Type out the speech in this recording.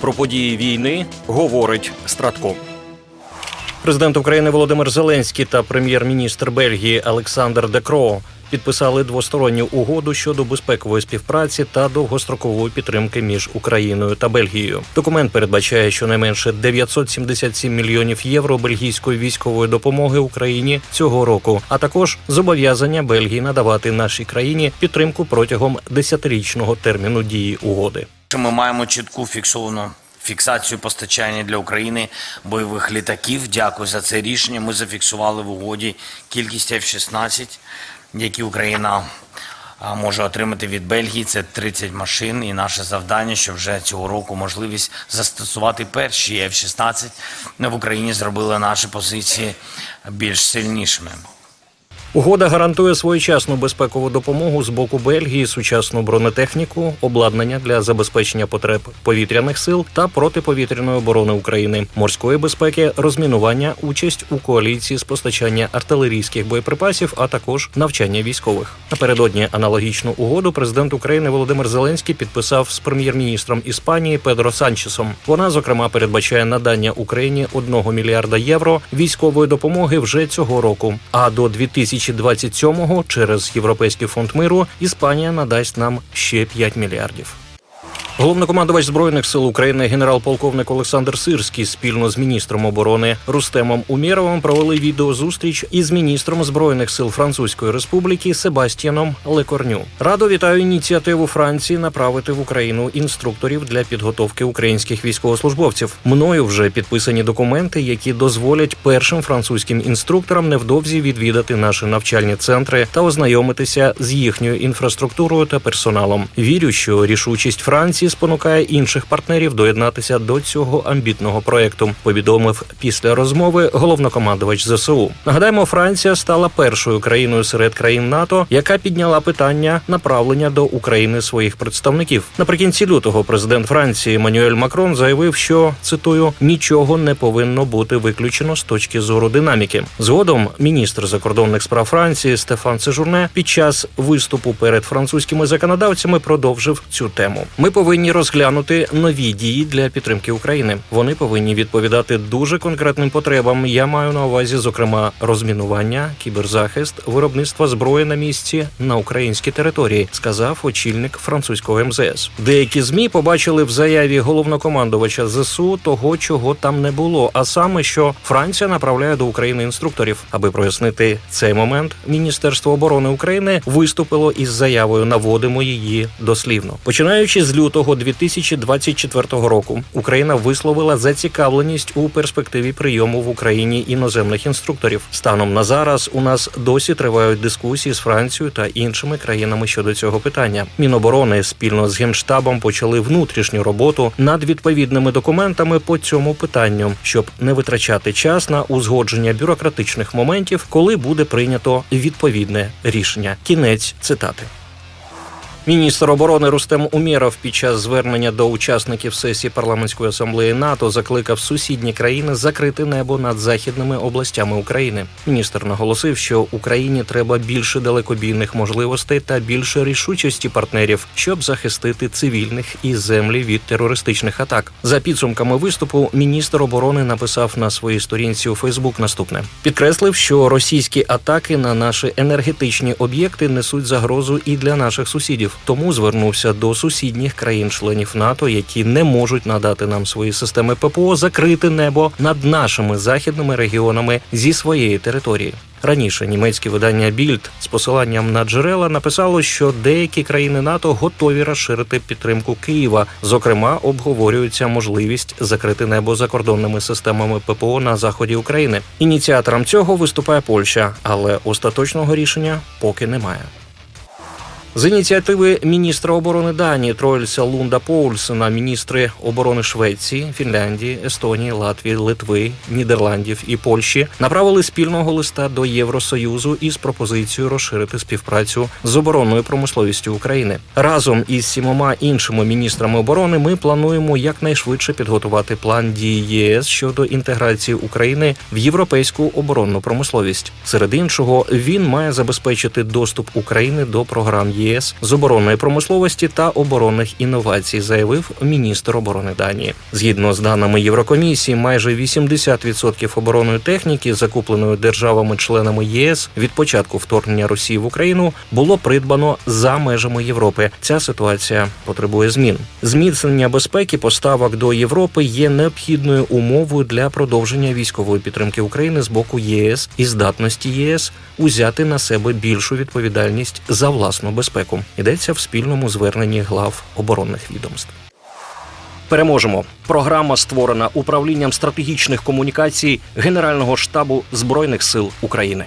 Про події війни говорить Стратко. Президент України Володимир Зеленський та прем'єр-міністр Бельгії Олександр Декро підписали двосторонню угоду щодо безпекової співпраці та довгострокової підтримки між Україною та Бельгією. Документ передбачає щонайменше 977 мільйонів євро бельгійської військової допомоги Україні цього року, а також зобов'язання Бельгії надавати нашій країні підтримку протягом десятирічного терміну дії угоди. Що Ми маємо чітку фіксовану фіксацію постачання для України бойових літаків. Дякую за це рішення. Ми зафіксували в угоді кількість F-16, які Україна може отримати від Бельгії. Це 30 машин. І наше завдання, що вже цього року можливість застосувати перші F-16 в Україні зробили наші позиції більш сильнішими. Угода гарантує своєчасну безпекову допомогу з боку Бельгії, сучасну бронетехніку, обладнання для забезпечення потреб повітряних сил та протиповітряної оборони України, морської безпеки, розмінування, участь у коаліції з постачання артилерійських боєприпасів, а також навчання військових. Напередодні аналогічну угоду президент України Володимир Зеленський підписав з прем'єр-міністром Іспанії Педро Санчесом. Вона зокрема передбачає надання Україні 1 мільярда євро військової допомоги вже цього року. А до 2027-го через Європейський фонд миру Іспанія надасть нам ще 5 мільярдів. Головнокомандувач збройних сил України генерал-полковник Олександр Сирський спільно з міністром оборони Рустемом Умєровим провели відеозустріч із міністром збройних сил Французької Республіки Себастьяном Лекорню. Радо вітаю ініціативу Франції направити в Україну інструкторів для підготовки українських військовослужбовців. Мною вже підписані документи, які дозволять першим французьким інструкторам невдовзі відвідати наші навчальні центри та ознайомитися з їхньою інфраструктурою та персоналом. Вірю, що рішучість Франції спонукає інших партнерів доєднатися до цього амбітного проекту. Повідомив після розмови головнокомандувач ЗСУ. Нагадаємо, Франція стала першою країною серед країн НАТО, яка підняла питання направлення до України своїх представників. Наприкінці лютого президент Франції Мануель Макрон заявив, що цитую нічого не повинно бути виключено з точки зору динаміки. Згодом міністр закордонних справ Франції Стефан Сежурне під час виступу перед французькими законодавцями продовжив цю тему. Ми повинні розглянути нові дії для підтримки України. Вони повинні відповідати дуже конкретним потребам. Я маю на увазі, зокрема, розмінування, кіберзахист, виробництво зброї на місці на українській території, сказав очільник французького МЗС. Деякі змі побачили в заяві головнокомандувача ЗСУ того, чого там не було, а саме, що Франція направляє до України інструкторів. Аби прояснити цей момент, Міністерство оборони України виступило із заявою. Наводимо її дослівно. Починаючи з лютого 2024 року, Україна висловила зацікавленість у перспективі прийому в Україні іноземних інструкторів. Станом на зараз у нас досі тривають дискусії з Францією та іншими країнами щодо цього питання. Міноборони спільно з генштабом почали внутрішню роботу над відповідними документами по цьому питанню, щоб не витрачати час на узгодження бюрократичних моментів, коли буде прийнято відповідне рішення. Кінець цитати. Міністр оборони Рустем Умєров під час звернення до учасників сесії парламентської асамблеї НАТО закликав сусідні країни закрити небо над західними областями України. Міністр наголосив, що Україні треба більше далекобійних можливостей та більше рішучості партнерів, щоб захистити цивільних і землі від терористичних атак. За підсумками виступу, міністр оборони написав на своїй сторінці у Фейсбук наступне: підкреслив, що російські атаки на наші енергетичні об'єкти несуть загрозу і для наших сусідів. Тому звернувся до сусідніх країн-членів НАТО, які не можуть надати нам свої системи ППО, закрити небо над нашими західними регіонами зі своєї території. Раніше німецьке видання Більд з посиланням на джерела написало, що деякі країни НАТО готові розширити підтримку Києва. Зокрема, обговорюється можливість закрити небо закордонними системами ППО на заході України. Ініціатором цього виступає Польща, але остаточного рішення поки немає. З ініціативи міністра оборони Данії Трольса Лунда Поульсена міністри оборони Швеції, Фінляндії, Естонії, Латвії, Литви, Нідерландів і Польщі направили спільного листа до Євросоюзу із пропозицією розширити співпрацю з оборонною промисловістю України. Разом із сімома іншими міністрами оборони ми плануємо якнайшвидше підготувати план дії ЄС щодо інтеграції України в європейську оборонну промисловість. Серед іншого, він має забезпечити доступ України до програм ЄС з оборонної промисловості та оборонних інновацій, заявив міністр оборони Данії. Згідно з даними Єврокомісії, майже 80% оборонної техніки, закупленої державами-членами ЄС від початку вторгнення Росії в Україну, було придбано за межами Європи. Ця ситуація потребує змін. Зміцнення безпеки поставок до Європи є необхідною умовою для продовження військової підтримки України з боку ЄС і здатності ЄС узяти на себе більшу відповідальність за власну безпеку. Йдеться в спільному зверненні глав оборонних відомств. Переможемо. Програма створена управлінням стратегічних комунікацій Генерального штабу збройних сил України.